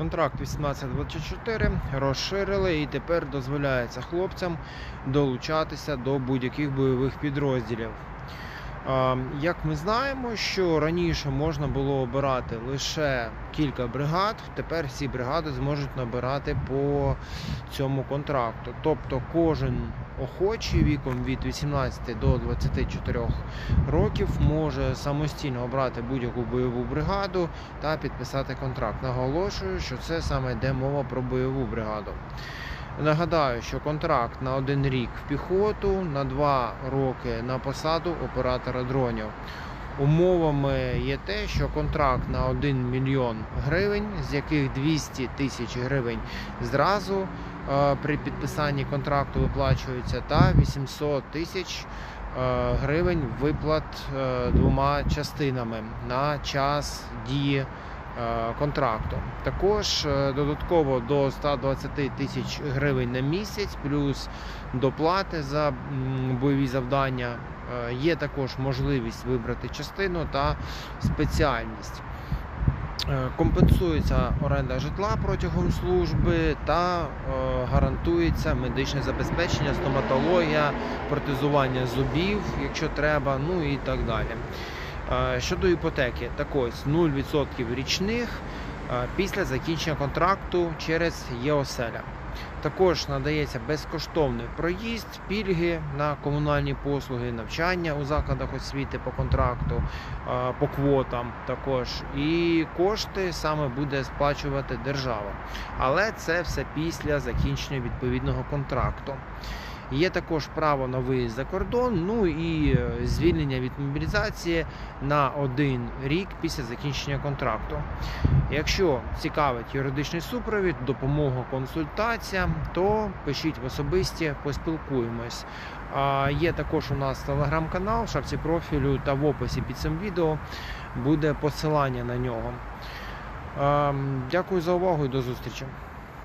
Контракт 1824 розширили і тепер дозволяється хлопцям долучатися до будь-яких бойових підрозділів. Як ми знаємо, що раніше можна було обирати лише кілька бригад, тепер всі бригади зможуть набирати по цьому контракту. Тобто кожен охочий віком від 18 до 24 років може самостійно обрати будь-яку бойову бригаду та підписати контракт. Наголошую, що це саме йде мова про бойову бригаду. Нагадаю, що контракт на один рік в піхоту, на два роки на посаду оператора дронів. Умовами є те, що контракт на 1 мільйон гривень, з яких 200 тисяч гривень зразу при підписанні контракту виплачується, та 800 тисяч е, гривень виплат е, двома частинами на час дії е, контракту. Також е, додатково до 120 тисяч гривень на місяць, плюс доплати за бойові завдання. Е, Є також можливість вибрати частину та спеціальність. Е, Компенсується оренда житла протягом служби та е, гарантується медичне забезпечення, стоматологія, протезування зубів, якщо треба, ну і так далі. Е, Щодо іпотеки, так ось 0% річних після закінчення контракту через ЄОСЕЛЯ. Також надається безкоштовний проїзд, пільги на комунальні послуги, навчання у закладах освіти по контракту, е, по квотам також. І кошти саме буде сплачувати держава. Але це все після закінчення відповідного контракту. Є також право на виїзд за кордон, ну і е, звільнення від мобілізації на один рік після закінчення контракту. Якщо цікавить юридичний супровід, допомога, консультація, то пишіть в особисті, поспілкуємось. Є також у нас телеграм-канал в шапці профілю та в описі під цим відео буде посилання на нього. Ем, Дякую за увагу і до зустрічі.